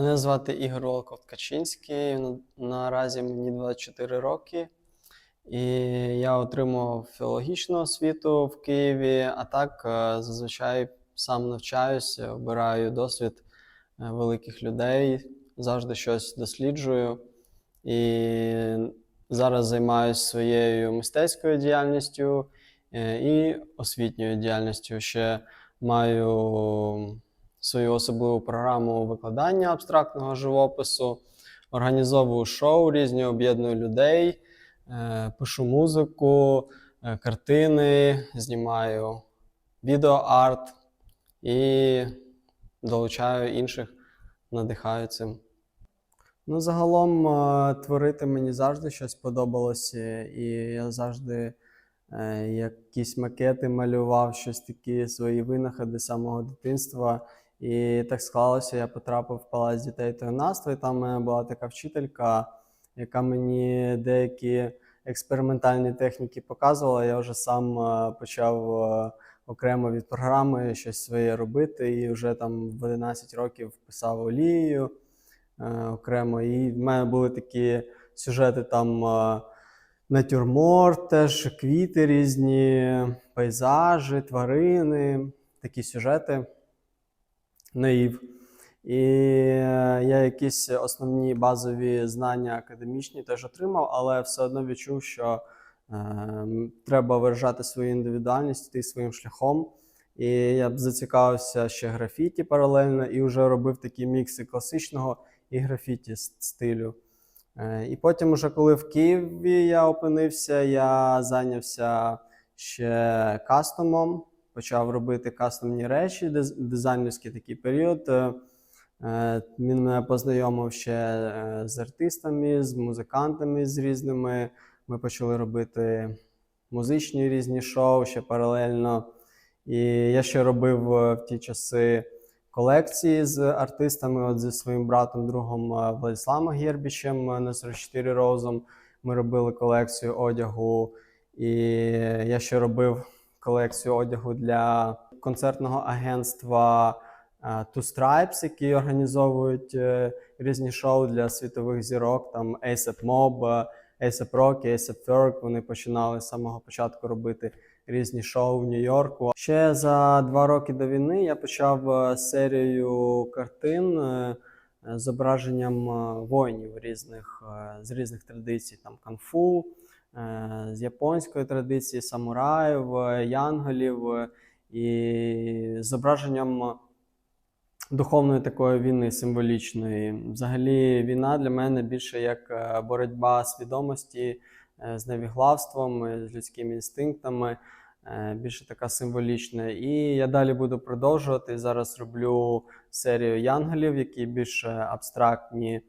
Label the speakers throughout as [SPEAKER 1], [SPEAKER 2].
[SPEAKER 1] Мене звати Ігор Волков Ткачинський. Наразі мені 24 роки. І я отримав філологічну освіту в Києві, а так е, зазвичай сам навчаюся, обираю досвід е, великих людей, завжди щось досліджую. І зараз займаюся своєю мистецькою діяльністю е, і освітньою діяльністю. Ще маю свою особливу програму викладання абстрактного живопису, організовую шоу різні, об'єдную людей, е, пишу музику, е, картини, знімаю відеоарт і долучаю інших, надихаю цим. Ну, загалом е, творити мені завжди щось подобалося, і я завжди якісь макети малював, щось такі свої винаходи з самого дитинства. І так склалося, я потрапив в палац дітей та юнацтва, і там була така вчителька, яка мені деякі експериментальні техніки показувала. Я вже сам е, почав е, окремо від програми щось своє робити, і вже там в 11 років писав олією е, окремо. І в мене були такі сюжети там. Натюрморт, теж квіти різні, пейзажі, тварини, такі сюжети наїв. І е, я якісь основні базові знання академічні теж отримав, але все одно відчув, що е, треба виражати свою індивідуальність, йти своїм шляхом. І я б зацікавився ще графіті паралельно і вже робив такі мікси класичного і графіті стилю. Е, І потім, уже коли в Києві я опинився, я зайнявся ще кастомом, почав робити кастомні речі, диз- дизайнерський такий період. Е, е, Він мене познайомив ще е, з артистами, з музикантами з різними. Ми почали робити музичні різні шоу ще паралельно. І я ще робив в ті часи колекції з артистами, от зі своїм братом, другом Владиславом Гербічем на 44 Розом. Ми робили колекцію одягу. І я ще робив колекцію одягу для концертного агентства е, Two Stripes, які організовують е, різні шоу для світових зірок, там A$AP Mob, A$AP Rocky, A$AP Ferg. Вони починали з самого початку робити різні шоу в Нью-Йорку. Ще за два роки до війни я почав е, серію картин зображенням воїнів різних з різних традицій, там канфу, з японської традиції, самураїв, е, янголів е, і зображенням духовної такої війни символічної. Взагалі, війна для мене більше як е, боротьба свідомості е, з невіглавством, е, з людськими інстинктами, е, більше така символічна. І я далі буду продовжувати. Зараз роблю серію янголів, які більш е, абстрактні.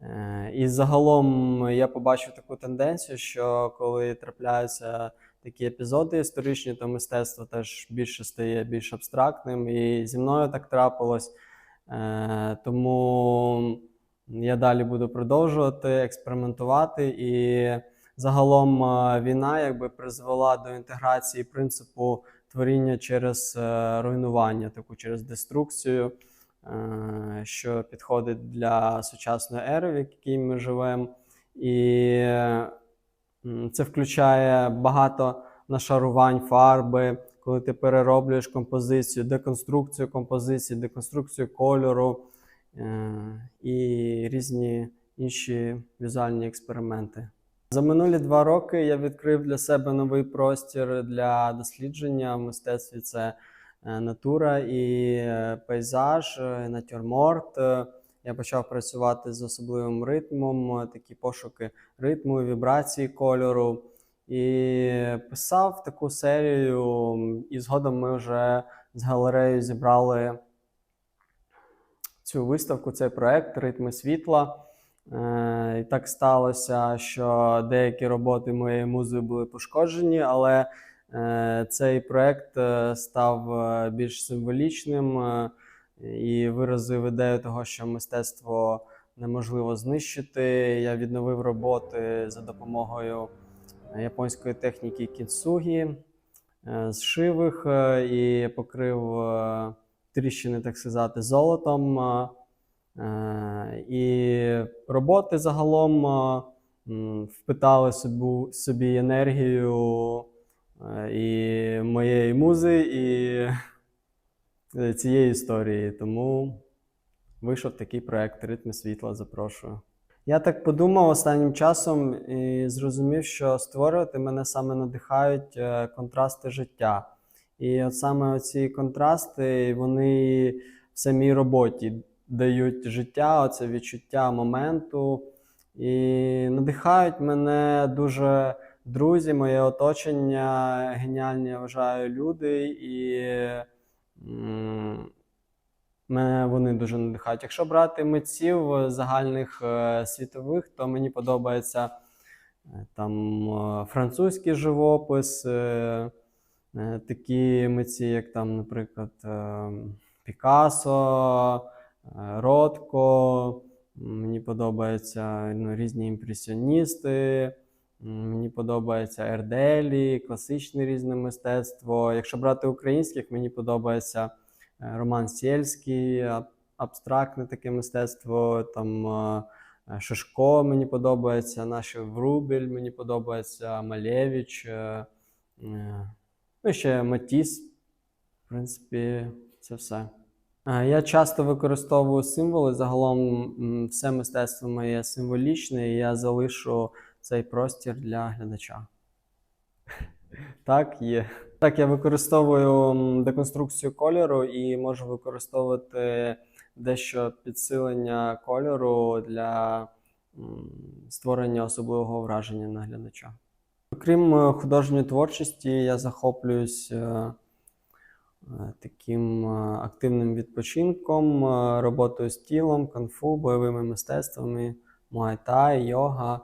[SPEAKER 1] Е, І загалом я побачив таку тенденцію, що коли трапляються такі епізоди історичні, то мистецтво теж більше стає більш абстрактним. І зі мною так трапилось. Е, Тому я далі буду продовжувати експериментувати. І загалом е, війна якби призвела до інтеграції принципу творіння через руйнування, таку через деструкцію, що підходить для сучасної ери, в якій ми живемо. І це включає багато нашарувань фарби, коли ти перероблюєш композицію, деконструкцію композиції, деконструкцію кольору е, і різні інші візуальні експерименти. За минулі два роки я відкрив для себе новий простір для дослідження в мистецтві. Це е, натура і е, пейзаж, е, натюрморт. Е, Я почав працювати з особливим ритмом, е, такі пошуки ритму, вібрації кольору. І писав таку серію, і згодом ми вже з галереєю зібрали цю виставку, цей проект Ритми світла. Е, І так сталося, що деякі роботи моєї музи були пошкоджені, але е, цей проект е, став е, більш символічним е, і виразив ідею того, що мистецтво неможливо знищити. Я відновив роботи за допомогою японської техніки кінсугі, е, зшив їх е, і покрив е, тріщини, так сказати, золотом. е, Е, І роботи загалом е, впитали собі, енергію е, і моєї музи, і е, цієї історії. Тому вийшов такий проект Ритми світла. Запрошую. Я так подумав останнім часом і зрозумів, що створювати мене саме надихають е, контрасти життя. І от саме ці контрасти, вони в самій роботі дають життя, оце відчуття моменту. І надихають мене дуже друзі, моє оточення, геніальні, я вважаю, люди. І Мене вони дуже надихають. Якщо брати митців загальних е, світових, то мені подобається е, там е, французький живопис, такі митці, як там, наприклад, Пікассо, Ротко. Мені подобаються ну, різні імпресіоністи. Мені подобається Ерделі, класичне різне мистецтво. Якщо брати українських, мені подобається е, Роман Сєльський, абстрактне таке мистецтво. Там е, е, Шишко мені подобається, наш Врубель, мені подобається Малевич. е, Ну, ще Матіс. В принципі, це все. Я часто використовую символи. Загалом все мистецтво моє символічне, і я залишу цей простір для глядача. Так, є. Так, я використовую деконструкцію кольору і можу використовувати дещо підсилення кольору для створення особливого враження на глядача. Окрім е, художньої творчості, я захоплююсь е, е, таким активним відпочинком, роботою з тілом, кунг-фу, бойовими мистецтвами, муай-тай, йога.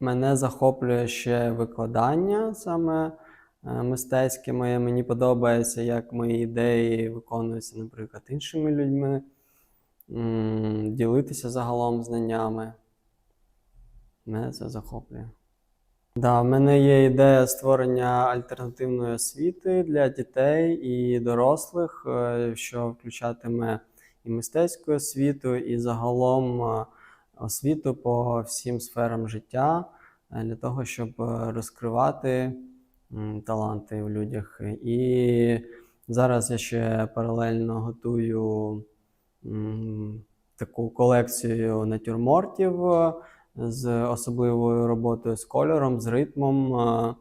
[SPEAKER 1] Мене захоплює ще викладання саме е, мистецьке моє. Мені подобається, як мої ідеї виконуються, наприклад, іншими людьми, ділитися загалом знаннями. Мене це захоплює. Да, в мене є ідея створення альтернативної освіти для дітей і дорослих, е, що включатиме і мистецьку освіту, і загалом е, освіту по всім сферам життя е, для того, щоб е, розкривати таланти в людях. І зараз я ще паралельно готую таку колекцію натюрмортів е, з особливою роботою з кольором, з ритмом.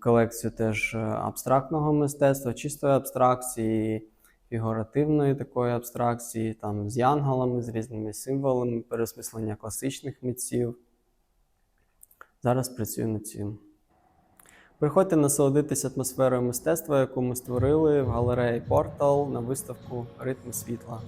[SPEAKER 1] Колекцію теж абстрактного мистецтва, чистої абстракції, фігуративної такої абстракції, там з янголами, з різними символами, переосмислення класичних митців. Зараз працюю над цим. Приходьте насолодитися атмосферою мистецтва, яку ми створили в галереї Портал на виставку Ритми світла.